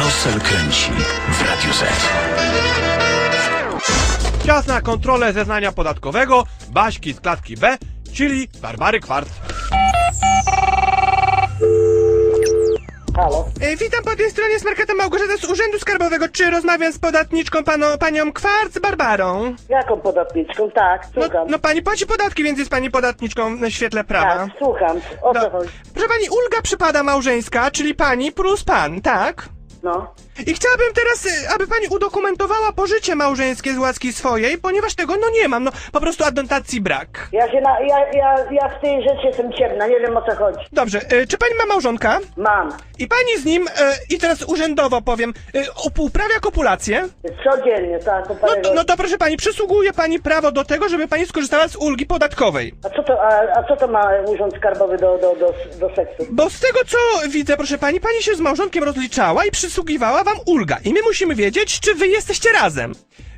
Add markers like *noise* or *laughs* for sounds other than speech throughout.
Nosel kręci w Radio Z. Czas na kontrolę zeznania podatkowego Baśki z klatki B, czyli Barbary Kwart. Halo? E, witam po tej stronie z Marketem Małgorzata z Urzędu Skarbowego. Czy rozmawiam z podatniczką pano, panią Kwarc Barbarą? Jaką podatniczką? Tak, No, słucham. no pani płaci podatki, więc jest pani podatniczką na świetle prawa. tak, słucham. O co No, chodzi? proszę pani, ulga przypada małżeńska, czyli pani plus pan, tak? No. I chciałabym teraz, y, aby pani udokumentowała pożycie małżeńskie z łaski swojej, ponieważ tego no nie mam, no po prostu adnotacji brak. Ja się na, ja, ja, ja w tej rzeczy jestem ciemna, nie wiem o co chodzi. Dobrze, y, czy pani ma małżonka? Mam. I pani z nim, y, i teraz urzędowo powiem, y, up- uprawia kopulację? Codziennie, tak, to No, parę to- no to proszę pani, przysługuje pani prawo do tego, żeby pani skorzystała z ulgi podatkowej. A co to, a, a co to ma Urząd Skarbowy do, do, do, do seksu? Bo z tego co widzę, proszę pani, pani się z małżonkiem rozliczała i przysługiwała wam ulga. I my musimy wiedzieć, czy wy jesteście razem.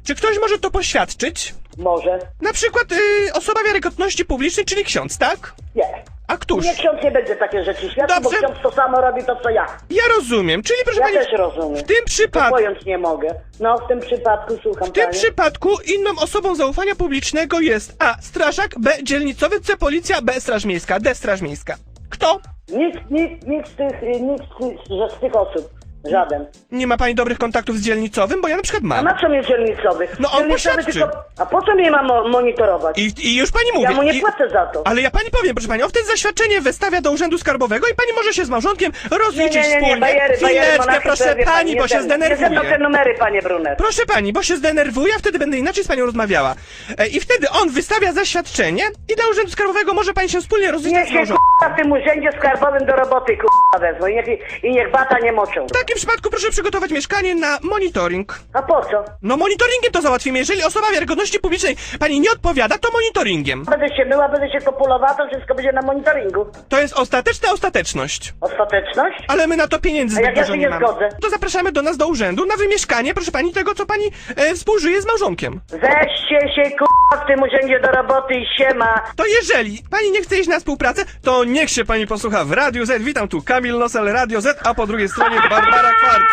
Czy ktoś może to poświadczyć? Może. Na przykład y, osoba wiarygodności publicznej, czyli ksiądz, tak? Nie. A któż? Nie ksiądz nie będzie takie rzeczy świadczył, bo Dobrze. ksiądz to samo robi to co ja. Ja rozumiem, czyli proszę Ja pani, też rozumiem. w tym przypadku, pojąć nie mogę. No, w tym przypadku słucham w tym przypadku inną osobą zaufania publicznego jest A. Strażak, B. Dzielnicowy, C. Policja, B. Straż Miejska, D. Straż Miejska. Kto? Nic, nic, nic z tych, nic z tych, że z tych osób. Żaden. Nie ma pani dobrych kontaktów z dzielnicowym, bo ja na przykład A mam. na co mnie dzielnicowy? No, on Dzielnicowy poświadczy. A po co mnie ma mo- monitorować? I, I już pani mówi. Ja mu nie I, płacę za to. ale ja pani powiem, proszę pani, on wtedy zaświadczenie wystawia do Urzędu Skarbowego i pani może się z małżonkiem rozliczyć nie, nie, nie, wspólnie. bajery, bajery, Chwileczkę, monarchy, proszę to wie pani, nie bo się mną. Nie mną te zdenerwuje. numery, panie Brunet. Proszę pani, bo się zdenerwuje, a wtedy będę inaczej z panią rozmawiała. E, I wtedy on wystawia zaświadczenie i do Urzędu Skarbowego może pani się wspólnie rozliczyć Niech z się małżonkiem. k***a w tym urzędzie skarbowym do roboty k***a wezmą i niech, i niech bata nie moczą. W takim przypadku proszę przygotować mieszkanie na monitoring. A po co? No monitoringiem to załatwimy. Jeżeli osoba wiarygodności publicznej pani nie odpowiada, to monitoringiem. Będę się myła, będę się kopulowała, to wszystko będzie na monitoringu. To jest ostateczna ostateczność. Ostateczność? Ale my na to pieniędzy A jak zbyt ja dużo się nie nie mamy. zgodzę? To zapraszamy do nas do urzędu na wymieszkanie, proszę pani, tego co pani e, współżyje z małżonkiem. Weźcie się k***a w tym urzędzie do roboty i siema. To jeżeli pani nie chce iść na współpracę, to niech się pani posłucha w Radiu Z. Witam tu Kamil Nosel, Radio Z, a po drugiej stronie Barbara Kwarc.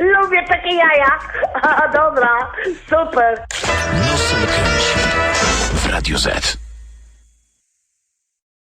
Lubię takie jaja. *laughs* A, dobra, super. Nosel kręci w Radio Z.